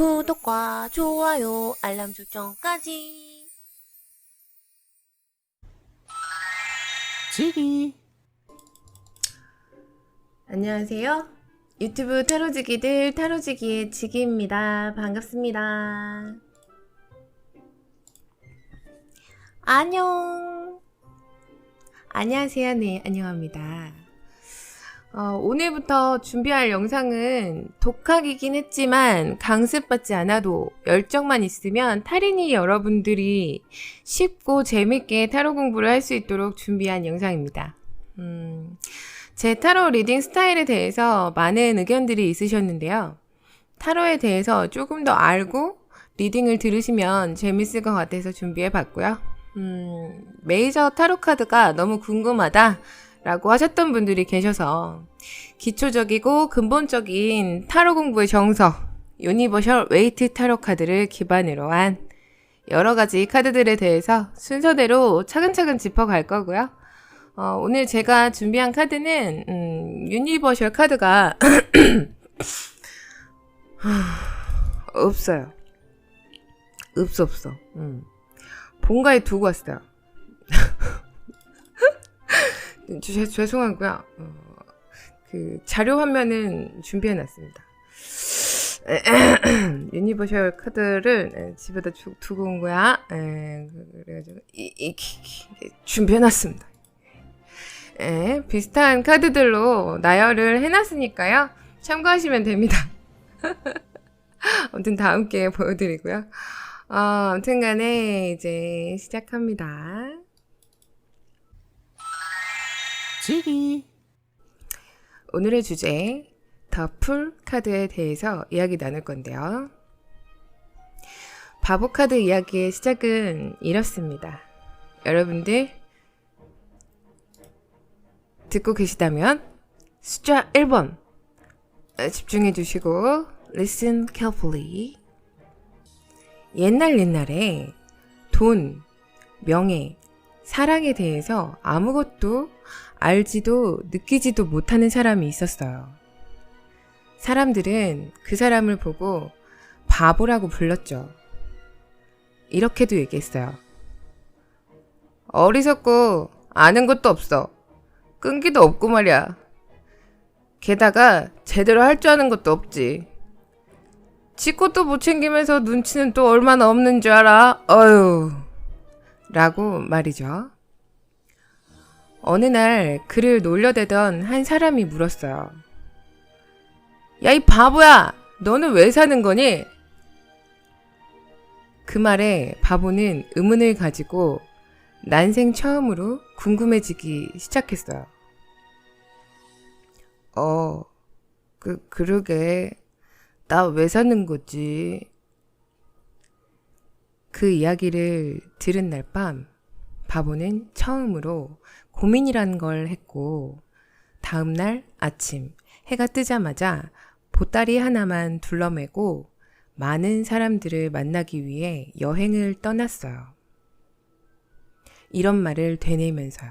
구독과 좋아요, 알람 설정까지. 지기 안녕하세요. 유튜브 타로지기들 타로지기의 지기입니다. 반갑습니다. 안녕. 안녕하세요. 네, 안녕합니다. 어, 오늘부터 준비할 영상은 독학이긴 했지만 강습받지 않아도 열정만 있으면 타린이 여러분들이 쉽고 재밌게 타로 공부를 할 수 있도록 준비한 영상입니다. 음, 제 타로 리딩 스타일에 대해서 많은 의견들이 있으셨는데요. 타로에 대해서 조금 더 알고 리딩을 들으시면 재밌을 것 같아서 준비해 봤고요. 음, 메이저 타로 카드가 너무 궁금하다. 라고 하셨던 분들이 계셔서 기초적이고 근본적인 타로 공부의 정석, 유니버셜 웨이트 타로 카드를 기반으로 한 여러 가지 카드들에 대해서 순서대로 차근차근 짚어갈 거고요. 어, 오늘 제가 준비한 카드는 음, 유니버셜 카드가 없어요. 없어 없어. 음. 본가에 두고 왔어요. 죄, 죄송하고요. 어, 그 자료 화면은 준비해 놨습니다. 유니버셜 카드를 에, 집에다 주, 두고 온 거야. 에, 그래가지고 이, 이, 이, 준비해 놨습니다. 에, 비슷한 카드들로 나열을 해놨으니까요. 참고하시면 됩니다. 아무튼 다음 기회에 보여드리고요. 어, 아무튼 간에 이제 시작합니다. 지기 오늘의 주제, 더 풀 카드에 대해서 이야기 나눌 건데요. 바보 카드 이야기의 시작은 이렇습니다. 여러분들, 듣고 계시다면 숫자 1번 집중해 주시고 listen carefully. 옛날 옛날에 돈, 명예, 사랑에 대해서 아무것도 알지도 느끼지도 못하는 사람이 있었어요. 사람들은 그 사람을 보고 바보라고 불렀죠. 이렇게도 얘기했어요. 어리석고 아는 것도 없어. 끈기도 없고 말이야. 게다가 제대로 할 줄 아는 것도 없지. 지 것도 못 챙기면서 눈치는 또 얼마나 없는 줄 알아? 어휴. 라고 말이죠. 어느 날 그를 놀려대던 한 사람이 물었어요. 야, 이 바보야! 너는 왜 사는 거니? 그 말에 바보는 의문을 가지고 난생 처음으로 궁금해지기 시작했어요. 어, 그, 그러게. 나 왜 사는 거지? 그 이야기를 들은 날 밤, 바보는 처음으로 고민이라는 걸 했고, 다음날 아침 해가 뜨자마자 보따리 하나만 둘러매고 많은 사람들을 만나기 위해 여행을 떠났어요. 이런 말을 되뇌면서요.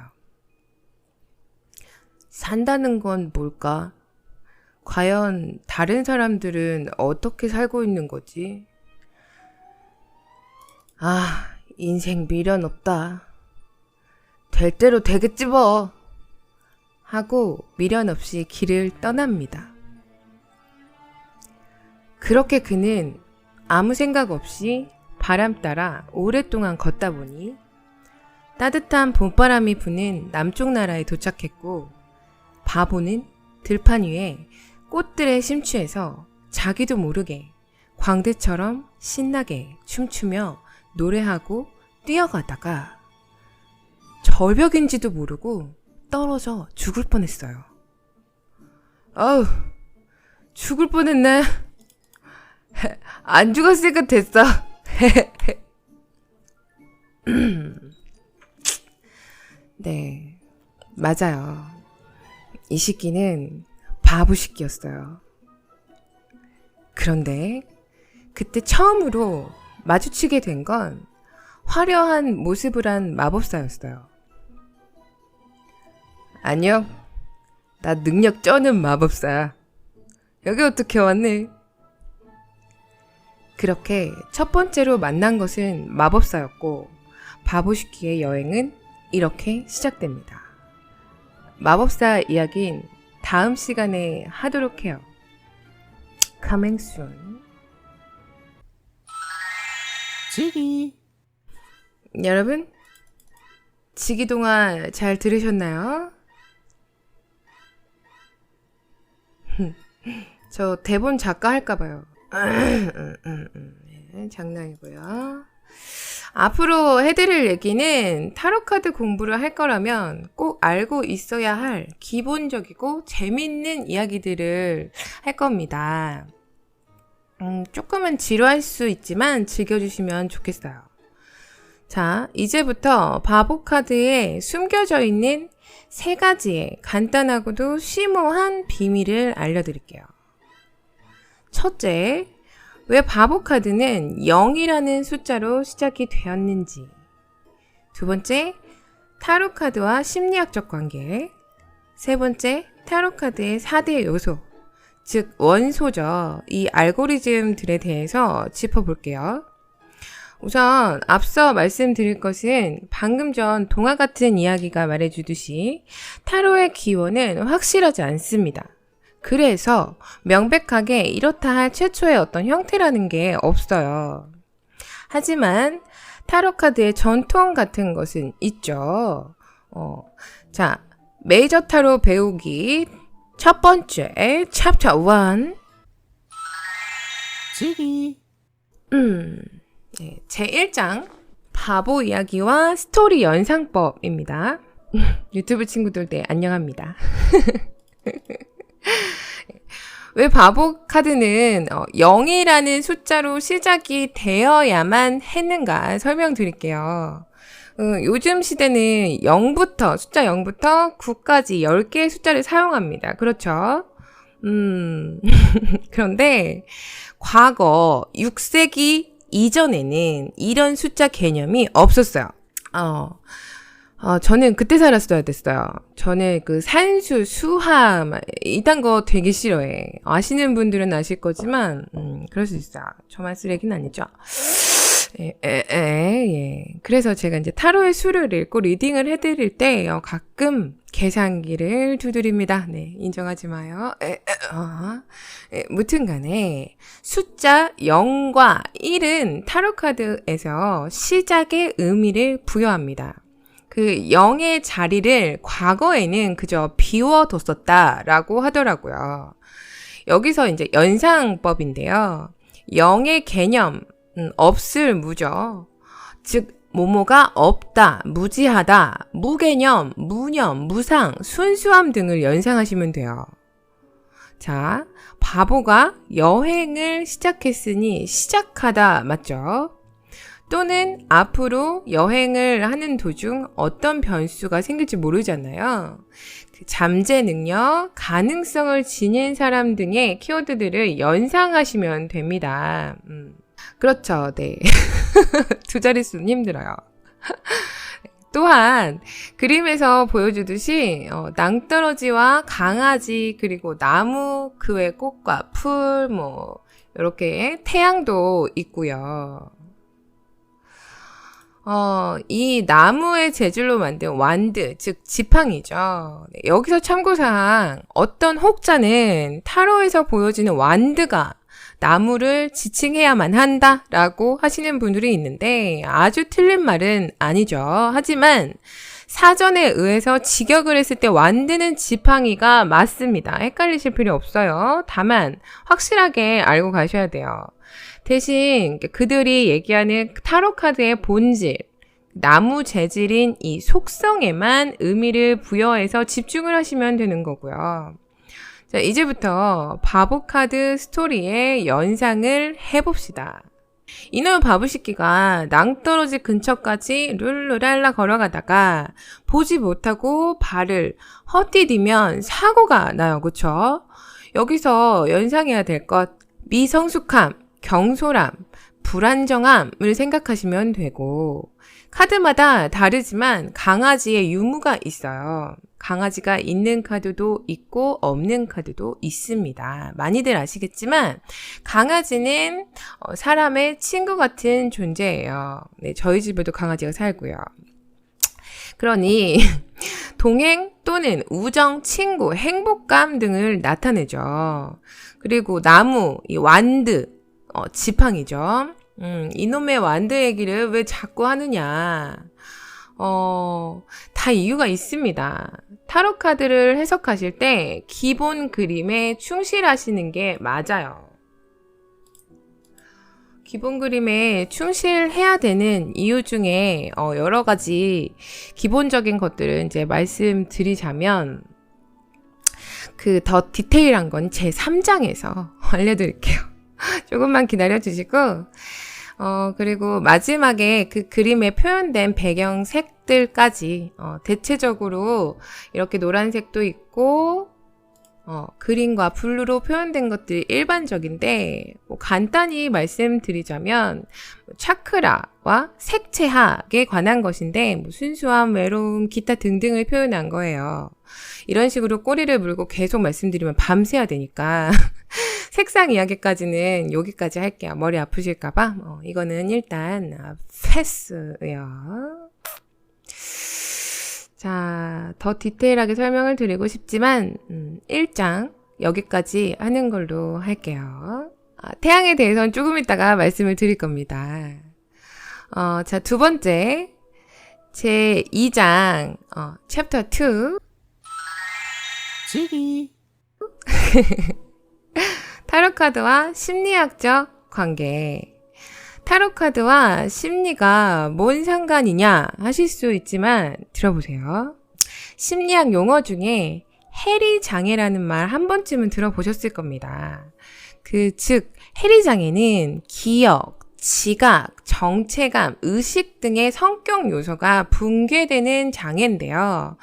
산다는 건 뭘까? 과연 다른 사람들은 어떻게 살고 있는 거지? 아, 인생 미련 없다. 될 대로 되겠지 뭐. 하고 미련 없이 길을 떠납니다. 그렇게 그는 아무 생각 없이 바람 따라 오랫동안 걷다 보니 따뜻한 봄바람이 부는 남쪽 나라에 도착했고 바보는 들판 위에 꽃들에 심취해서 자기도 모르게 광대처럼 신나게 춤추며 노래하고 뛰어가다가 절벽인지도 모르고 떨어져 죽을 뻔했어요. 아우, 죽을 뻔했네. 안 죽었으니까 됐어. 네, 맞아요. 이 시기는 바보 시기였어요. 그런데 그때 처음으로 마주치게 된 건 화려한 모습을 한 마법사였어요. 안녕. 나 능력 쩌는 마법사야. 여기 어떻게 왔니? 그렇게 첫 번째로 만난 것은 마법사였고 바보시키의 여행은 이렇게 시작됩니다. 마법사 이야기는 다음 시간에 하도록 해요. Coming soon. 지기. 여러분, 지기동화 잘 들으셨나요? 저 대본 작가 할까봐요. 네, 장난이고요. 앞으로 해드릴 얘기는 타로카드 공부를 할 거라면 꼭 알고 있어야 할 기본적이고 재밌는 이야기들을 할 겁니다. 음, 조금은 지루할 수 있지만 즐겨주시면 좋겠어요. 자, 이제부터 바보 카드에 숨겨져 있는 세 가지의 간단하고도 심오한 비밀을 알려드릴게요. 첫째, 왜 바보 카드는 0이라는 숫자로 시작이 되었는지. 두 번째, 타로 카드와 심리학적 관계. 세 번째, 타로 카드의 4대 요소. 즉, 원소죠. 이 알고리즘들에 대해서 짚어볼게요. 우선 앞서 말씀드릴 것은 방금 전 동화 같은 이야기가 말해주듯이 타로의 기원은 확실하지 않습니다. 그래서 명백하게 이렇다 할 최초의 어떤 형태라는 게 없어요. 하지만 타로 카드의 전통 같은 것은 있죠. 어, 자, 메이저 타로 배우기 첫 번째 챕터 1 지기. 음, 네, 제1장 바보 이야기와 스토리 연상법입니다. 유튜브 친구들 네, 안녕합니다. 왜 바보 카드는 어, 0이라는 숫자로 시작이 되어야만 했는가 설명드릴게요. 어, 요즘 시대는 0부터, 숫자 0부터 9까지 10개의 숫자를 사용합니다. 그렇죠? 음, 그런데 과거 6세기 이전에는 이런 숫자 개념이 없었어요. 어, 어, 저는 그때 살았어야 됐어요. 저는 그 산수, 막 이딴 거 되게 싫어해. 아시는 분들은 아실 거지만, 음, 그럴 수 있어요. 저만 쓰레기는 아니죠. 에, 에, 에, 예. 그래서 제가 이제 타로의 수를 읽고 리딩을 해드릴 때, 어, 가끔 계산기를 두드립니다. 네, 인정하지 마요. 에, 에, 어. 에, 무튼 간에, 숫자 0과 1은 타로카드에서 시작의 의미를 부여합니다. 그 0의 자리를 과거에는 그저 비워뒀었다라고 하더라고요. 여기서 이제 연상법인데요. 0의 개념, 음, 없을 무죠. 즉, 모모가 없다, 무지하다, 무개념, 무념, 무상, 순수함 등을 연상하시면 돼요. 자, 바보가 여행을 시작했으니 시작하다 맞죠? 또는 앞으로 여행을 하는 도중 어떤 변수가 생길지 모르잖아요. 그 잠재 능력, 가능성을 지닌 사람 등의 키워드들을 연상하시면 됩니다. 음. 그렇죠. 네. 두 자릿수는 힘들어요. 또한 그림에서 보여주듯이 어, 낭떠러지와 강아지 그리고 나무 그 외 꽃과 풀 뭐 이렇게 태양도 있고요. 어, 이 나무의 재질로 만든 완드, 즉 지팡이죠. 네, 여기서 참고사항, 어떤 혹자는 타로에서 보여지는 완드가 나무를 지칭해야만 한다 라고 하시는 분들이 있는데 아주 틀린 말은 아니죠. 하지만 사전에 의해서 직역을 했을 때 완드는 지팡이가 맞습니다. 헷갈리실 필요 없어요. 다만 확실하게 알고 가셔야 돼요. 대신 그들이 얘기하는 타로 카드의 본질, 나무 재질인 이 속성에만 의미를 부여해서 집중을 하시면 되는 거고요. 자, 이제부터 바보 카드 스토리의 연상을 해봅시다. 이놈의 바보시끼가 낭떠러지 근처까지 룰루랄라 걸어가다가 보지 못하고 발을 헛디디면 사고가 나요. 그쵸? 여기서 연상해야 될 것, 미성숙함, 경솔함, 불안정함을 생각하시면 되고, 카드마다 다르지만 강아지의 유무가 있어요. 강아지가 있는 카드도 있고 없는 카드도 있습니다. 많이들 아시겠지만 강아지는 어, 사람의 친구 같은 존재예요. 네, 저희 집에도 강아지가 살고요. 그러니 동행 또는 우정, 친구, 행복감 등을 나타내죠. 그리고 나무, 이 완드, 어, 지팡이죠. 음, 이놈의 완드 얘기를 왜 자꾸 하느냐. 어, 다 이유가 있습니다. 타로 카드를 해석하실 때 기본 그림에 충실하시는 게 맞아요. 기본 그림에 충실해야 되는 이유 중에 어, 여러 가지 기본적인 것들을 이제 말씀드리자면 그 더 디테일한 건 제 3장에서 알려드릴게요. 조금만 기다려 주시고 어, 그리고 마지막에 그 그림에 표현된 배경 색들까지, 어, 대체적으로 이렇게 노란색도 있고, 어, 그린과 블루로 표현된 것들이 일반적인데, 뭐 간단히 말씀드리자면, 뭐 차크라와 색채학에 관한 것인데, 뭐 순수함, 외로움, 기타 등등을 표현한 거예요. 이런 식으로 꼬리를 물고 계속 말씀드리면 밤새야 되니까, 색상 이야기까지는 여기까지 할게요. 머리 아프실까봐. 어, 이거는 일단 아, 패스요. 자, 더 디테일하게 설명을 드리고 싶지만, 음, 1장 여기까지 하는 걸로 할게요. 아, 태양에 대해서는 조금 이따가 말씀을 드릴 겁니다. 어, 자, 두 번째. 제 2장, 어, 챕터 2. 지기. 타로카드와 심리학적 관계. 타로카드와 심리가 뭔 상관이냐 하실 수 있지만 들어보세요. 심리학 용어 중에 해리 장애라는 말 한 번쯤은 들어보셨을 겁니다. 그 즉, 해리 장애는 기억, 지각, 정체감, 의식 등의 성격 요소가 붕괴되는 장애인데요.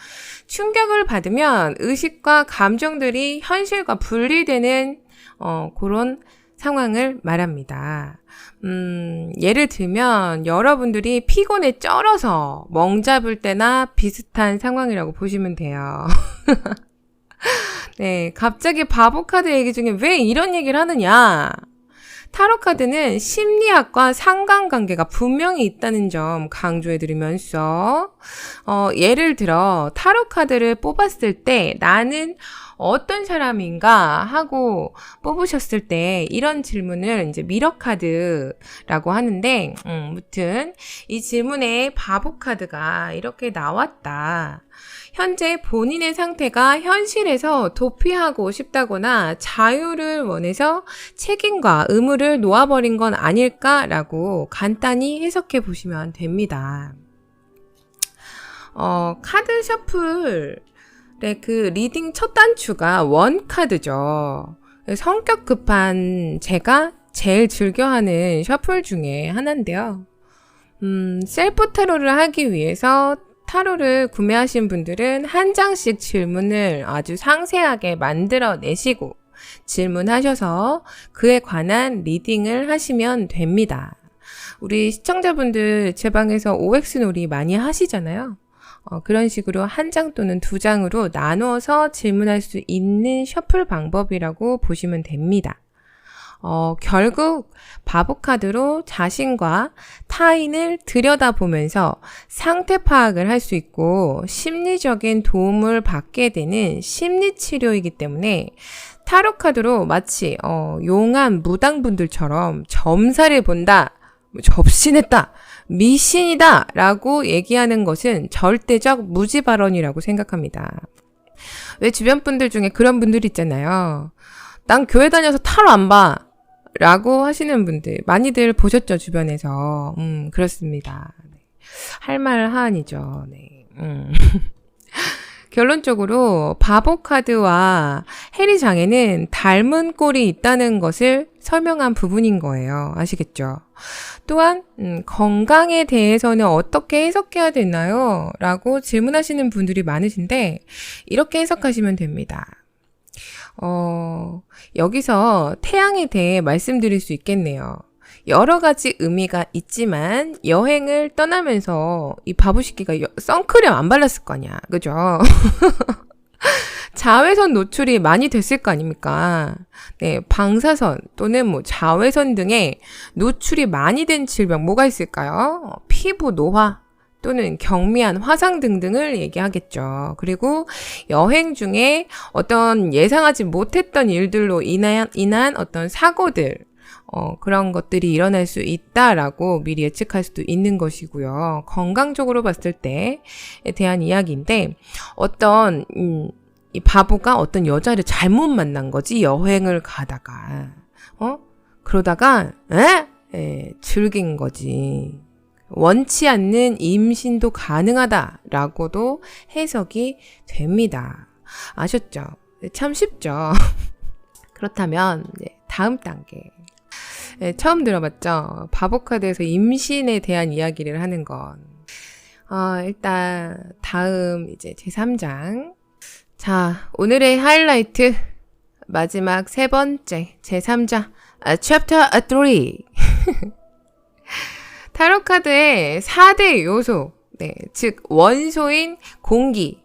충격을 받으면 의식과 감정들이 현실과 분리되는 어, 그런 상황을 말합니다. 음, 예를 들면 여러분들이 피곤에 쩔어서 멍 잡을 때나 비슷한 상황이라고 보시면 돼요. 네, 갑자기 바보 카드 얘기 중에 왜 이런 얘기를 하느냐? 타로 카드는 심리학과 상관관계가 분명히 있다는 점 강조해 드리면서 어, 예를 들어 타로 카드를 뽑았을 때 나는 어떤 사람인가 하고 뽑으셨을 때 이런 질문을 이제 미러 카드라고 하는데 음, 무튼 이 질문에 바보 카드가 이렇게 나왔다. 현재 본인의 상태가 현실에서 도피하고 싶다거나 자유를 원해서 책임과 의무를 놓아버린 건 아닐까라고 간단히 해석해 보시면 됩니다. 어, 카드 셔플 네, 그 리딩 첫 단추가 원 카드죠. 성격 급한 제가 제일 즐겨하는 셔플 중에 하나인데요. 음, 셀프 타로를 하기 위해서 타로를 구매하신 분들은 한 장씩 질문을 아주 상세하게 만들어 내시고 질문하셔서 그에 관한 리딩을 하시면 됩니다. 우리 시청자분들 제 방에서 OX 놀이 많이 하시잖아요. 어, 그런 식으로 한 장 또는 두 장으로 나누어서 질문할 수 있는 셔플 방법이라고 보시면 됩니다. 어, 결국 바보 카드로 자신과 타인을 들여다보면서 상태 파악을 할 수 있고 심리적인 도움을 받게 되는 심리 치료이기 때문에 타로 카드로 마치 어, 용한 무당분들처럼 점사를 본다, 뭐 접신했다, 미신이다 라고 얘기하는 것은 절대적 무지 발언이라고 생각합니다. 왜 주변 분들 중에 그런 분들 있잖아요. 난 교회 다녀서 타로 안 봐. 라고 하시는 분들 많이들 보셨죠, 주변에서. 음, 그렇습니다. 할말 하안이죠. 네. 음. 결론적으로 바보 카드와 해리 장애는 닮은 꼴이 있다는 것을 설명한 부분인 거예요. 아시겠죠? 또한 음, 건강에 대해서는 어떻게 해석해야 되나요? 라고 질문하시는 분들이 많으신데 이렇게 해석하시면 됩니다. 어, 여기서 태양에 대해 말씀드릴 수 있겠네요. 여러 가지 의미가 있지만 여행을 떠나면서 이 바보시끼가 여- 선크림 안 발랐을 거 아니야. 그죠? 자외선 노출이 많이 됐을 거 아닙니까? 네, 방사선 또는 뭐 자외선 등의 노출이 많이 된 질병 뭐가 있을까요? 어, 피부 노화 또는 경미한 화상 등등을 얘기하겠죠. 그리고 여행 중에 어떤 예상하지 못했던 일들로 인한, 인한 어떤 사고들, 어, 그런 것들이 일어날 수 있다라고 미리 예측할 수도 있는 것이고요. 건강적으로 봤을 때에 대한 이야기인데, 어떤, 음, 이 바보가 어떤 여자를 잘못 만난 거지, 여행을 가다가. 어? 그러다가, 에? 에, 즐긴 거지. 원치 않는 임신도 가능하다라고도 해석이 됩니다. 아셨죠? 네, 참 쉽죠? 그렇다면, 네, 다음 단계. 네, 처음 들어봤죠? 바보카드에서 임신에 대한 이야기를 하는 건. 어, 일단, 다음 이제 제3장. 자, 오늘의 하이라이트. 마지막 세 번째, 제3장. 아, 챕터 3. 타로카드의 4대 요소. 네, 즉, 원소인 공기,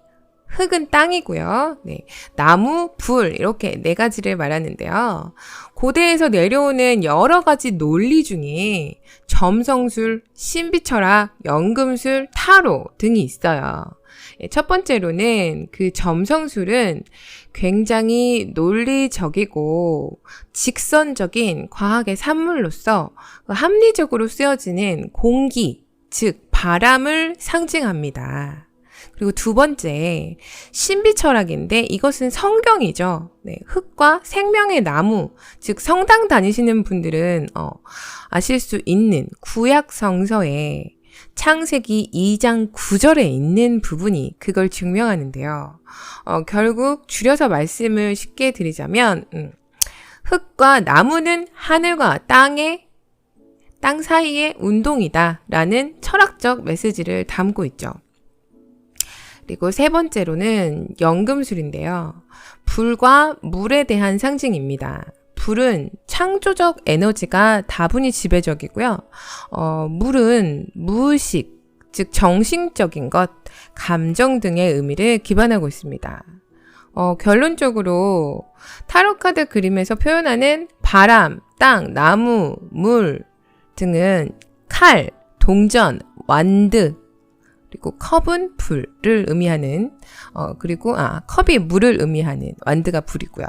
흙은 땅이고요. 네, 나무, 불 이렇게 네 가지를 말하는데요. 고대에서 내려오는 여러 가지 논리 중에 점성술, 신비철학, 연금술, 타로 등이 있어요. 예, 첫 번째로는 그 점성술은 굉장히 논리적이고 직선적인 과학의 산물로서 합리적으로 쓰여지는 공기, 즉 바람을 상징합니다. 그리고 두 번째, 신비 철학인데 이것은 성경이죠. 네, 흙과 생명의 나무, 즉 성당 다니시는 분들은 어, 아실 수 있는 구약 성서에 창세기 2장 9절에 있는 부분이 그걸 증명하는데요. 어, 결국 줄여서 말씀을 쉽게 드리자면 음, 흙과 나무는 하늘과 땅의 땅 사이의 운동이다 라는 철학적 메시지를 담고 있죠. 그리고 세 번째로는 연금술인데요. 불과 물에 대한 상징입니다. 불은 창조적 에너지가 다분히 지배적이고요. 어, 물은 무의식, 즉 정신적인 것, 감정 등의 의미를 기반하고 있습니다. 어, 결론적으로 타로카드 그림에서 표현하는 바람, 땅, 나무, 물 등은 칼, 동전, 완드, 그리고 컵은 불을 의미하는 어 그리고 아 컵이 물을 의미하는 완드가 불이고요.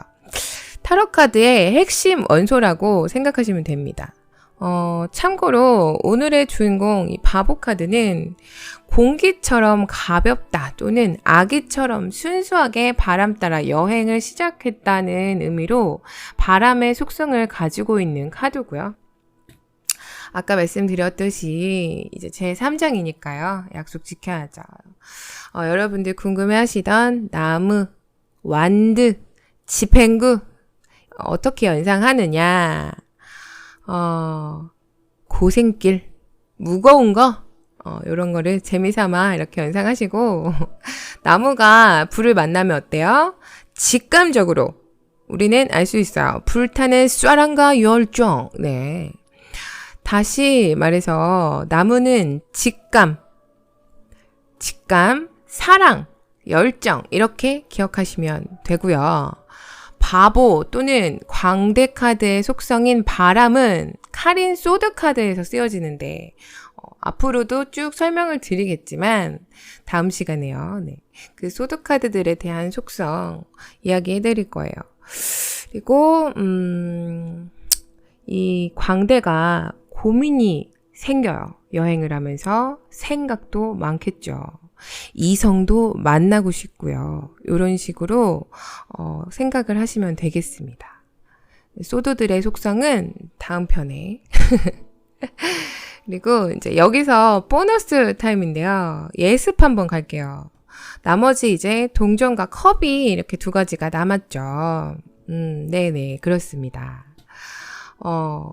타로 카드의 핵심 원소라고 생각하시면 됩니다. 어 참고로 오늘의 주인공 이 바보 카드는 공기처럼 가볍다 또는 아기처럼 순수하게 바람 따라 여행을 시작했다는 의미로 바람의 속성을 가지고 있는 카드고요. 아까 말씀드렸듯이 이제 제 3장이니까요. 약속 지켜야죠. 어, 여러분들 궁금해 하시던 나무, 완드, 집행구 어떻게 연상하느냐? 어, 고생길, 무거운 거, 어, 요런 거를 재미삼아 이렇게 연상하시고, 나무가 불을 만나면 어때요? 직감적으로 우리는 알 수 있어요. 불타는 쏴랑과 열정. 네. 다시 말해서 나무는 직감, 직감, 사랑, 열정 이렇게 기억하시면 되고요. 바보 또는 광대 카드의 속성인 바람은 카린 소드 카드에서 쓰여지는데 어, 앞으로도 쭉 설명을 드리겠지만 다음 시간에요. 네. 그 소드 카드들에 대한 속성 이야기해 드릴 거예요. 그리고 음, 이 광대가 고민이 생겨요. 여행을 하면서 생각도 많겠죠. 이성도 만나고 싶고요. 이런 식으로 어, 생각을 하시면 되겠습니다. 소드들의 속성은 다음 편에. 그리고 이제 여기서 보너스 타임인데요. 예습 한번 갈게요. 나머지 이제 동전과 컵이 이렇게 두 가지가 남았죠. 음, 네네, 그렇습니다. 어,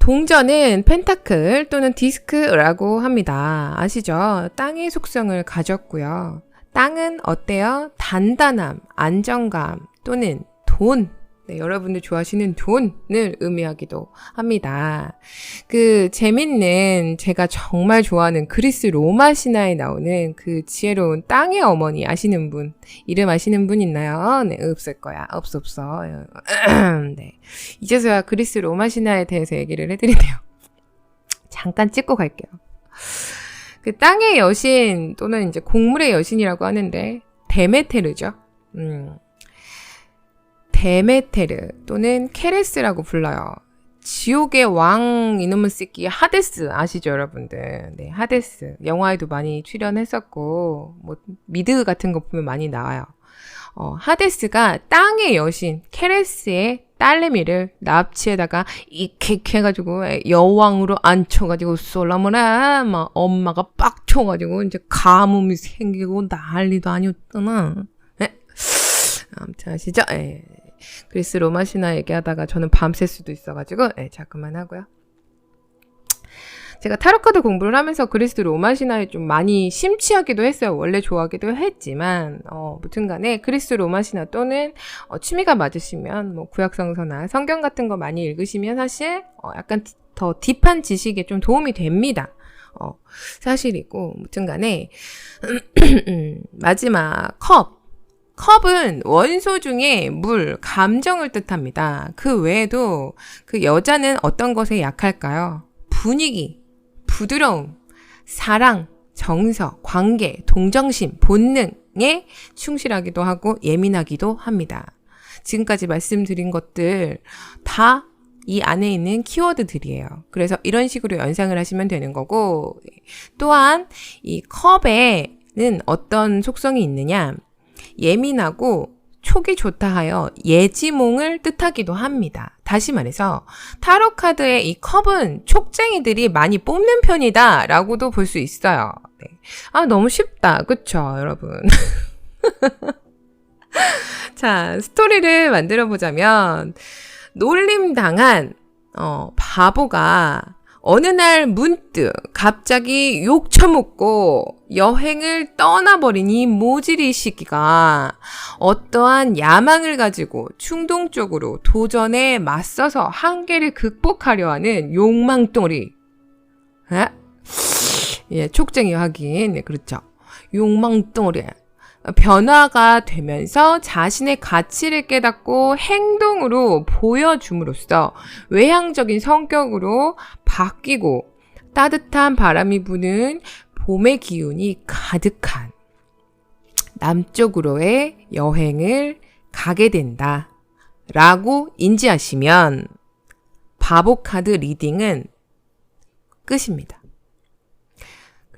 동전은 펜타클 또는 디스크라고 합니다. 아시죠? 땅의 속성을 가졌고요. 땅은 어때요? 단단함, 안정감 또는 돈. 네, 여러분들 좋아하시는 돈을 의미하기도 합니다. 그 재밌는 제가 정말 좋아하는 그리스 로마 신화에 나오는 그 지혜로운 땅의 어머니 아시는 분 이름 아시는 분 있나요? 네, 없을 거야. 없어 없어. 네. 이제서야 그리스 로마 신화에 대해서 얘기를 해드리네요. 잠깐 찍고 갈게요. 그 땅의 여신 또는 이제 곡물의 여신이라고 하는데 데메테르죠. 음. 데메테르 또는 케레스라고 불러요. 지옥의 왕 이놈의 새끼 하데스 아시죠 여러분들? 네 하데스 영화에도 많이 출연했었고 뭐 미드 같은 거 보면 많이 나와요. 어, 하데스가 땅의 여신 케레스의 딸내미를 납치에다가 이케케 해가지고 여왕으로 앉혀가지고 솔라모나 막 엄마가 빡쳐가지고 이제 가뭄이 생기고 난리도 아니었잖아. 에? 아무튼 아시죠? 예. 그리스 로마 신화 얘기하다가 저는 밤샐 수도 있어가지고 예, 자 그만하고요. 제가 타로카드 공부를 하면서 그리스 로마 신화에 좀 많이 심취하기도 했어요. 원래 좋아하기도 했지만 어, 무튼 간에 그리스 로마 신화 또는 어, 취미가 맞으시면 뭐 구약성서나 성경 같은 거 많이 읽으시면 사실 어, 약간 디- 더 딥한 지식에 좀 도움이 됩니다. 어, 사실이고 무튼 간에 마지막 컵 컵은 원소 중에 물, 감정을 뜻합니다. 그 외에도 그 여자는 어떤 것에 약할까요? 분위기, 부드러움, 사랑, 정서, 관계, 동정심, 본능에 충실하기도 하고 예민하기도 합니다. 지금까지 말씀드린 것들 다 이 안에 있는 키워드들이에요. 그래서 이런 식으로 연상을 하시면 되는 거고, 또한 이 컵에는 어떤 속성이 있느냐, 예민하고 촉이 좋다 하여 예지몽을 뜻하기도 합니다. 다시 말해서 타로 카드의 이 컵은 촉쟁이들이 많이 뽑는 편이다 라고도 볼 수 있어요. 네. 아, 너무 쉽다. 그쵸, 여러분? 자, 스토리를 만들어 보자면, 놀림당한, 어, 바보가 어느 날 문득 갑자기 욕 처먹고 여행을 떠나버린 이 모질이 시기가 어떠한 야망을 가지고 충동적으로 도전에 맞서서 한계를 극복하려 하는 욕망덩어리. 에? 예, 촉쟁이 확인. 네, 그렇죠. 욕망덩어리. 변화가 되면서 자신의 가치를 깨닫고 행동으로 보여줌으로써 외향적인 성격으로 바뀌고 따뜻한 바람이 부는 봄의 기운이 가득한 남쪽으로의 여행을 가게 된다. 라고 인지하시면 바보 카드 리딩은 끝입니다.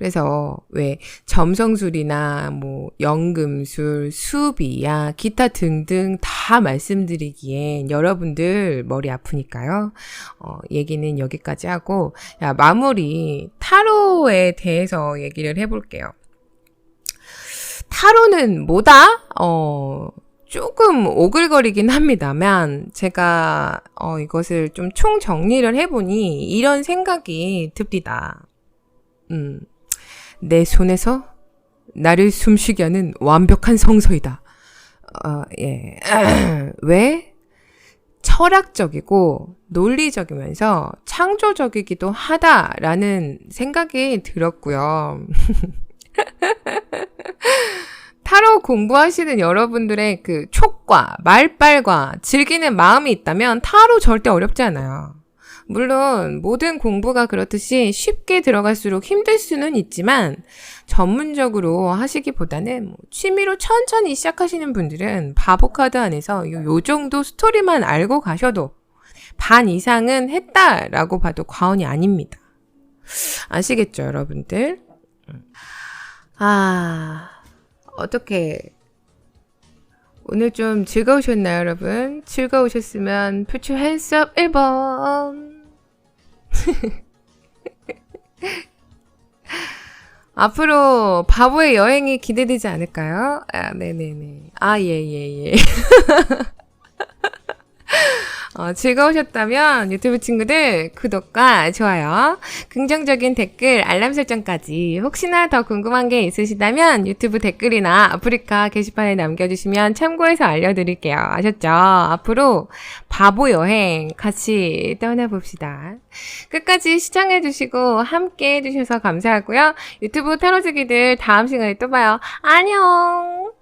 그래서 왜 점성술이나 뭐 연금술, 수비야, 기타 등등 다 말씀드리기엔 여러분들 머리 아프니까요. 어, 얘기는 여기까지 하고 야, 마무리 타로에 대해서 얘기를 해볼게요. 타로는 뭐다? 어, 조금 오글거리긴 합니다만 제가 어, 이것을 좀 총 정리를 해보니 이런 생각이 듭니다. 음, 내 손에서 나를 숨쉬게 하는 완벽한 성서이다. 어, 예. 왜? 철학적이고 논리적이면서 창조적이기도 하다라는 생각이 들었고요. 타로 공부하시는 여러분들의 그 촉과 말빨과 즐기는 마음이 있다면 타로 절대 어렵지 않아요. 물론 모든 공부가 그렇듯이 쉽게 들어갈수록 힘들 수는 있지만 전문적으로 하시기보다는 뭐 취미로 천천히 시작하시는 분들은 바보 카드 안에서 요, 요 정도 스토리만 알고 가셔도 반 이상은 했다라고 봐도 과언이 아닙니다. 아시겠죠, 여러분들? 음. 아, 어떻게 오늘 좀 즐거우셨나요, 여러분? 즐거우셨으면 hands up 1번. 앞으로 바보의 여행이 기대되지 않을까요? 아, 네네네. 아, 예, 예, 예. 어, 즐거우셨다면 유튜브 친구들 구독과 좋아요, 긍정적인 댓글, 알람 설정까지 혹시나 더 궁금한 게 있으시다면 유튜브 댓글이나 아프리카 게시판에 남겨주시면 참고해서 알려드릴게요. 아셨죠? 앞으로 바보 여행 같이 떠나봅시다. 끝까지 시청해주시고 함께 해주셔서 감사하고요. 유튜브 타로즈기들 다음 시간에 또 봐요. 안녕!